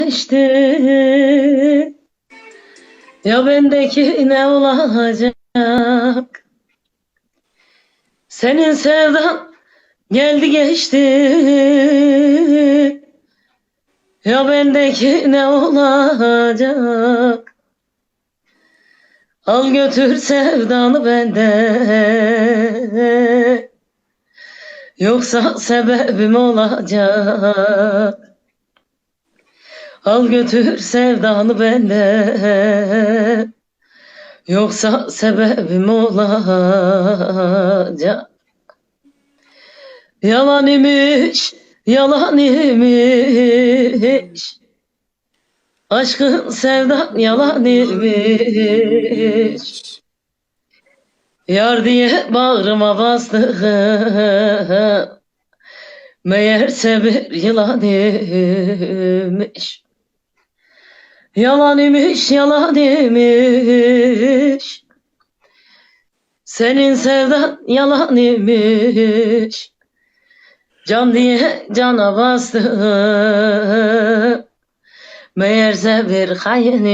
geçti Ya bendeki ne olacak? Senin sevdan geldi geçti. Ya bendeki ne olacak? Al götür sevdanı benden Yoksa sebebim olacak Al götür sevdanı benden Yoksa sebebim olacak. Yalan imiş, yalan imiş. Aşkın sevdan yalan imiş. Yar diye bağrıma bastım Meğerse bir yılan imiş Yalan imiş, yalan imiş. Senin sevdan yalan imiş. Can diye cana bastım. Meğerse bir hain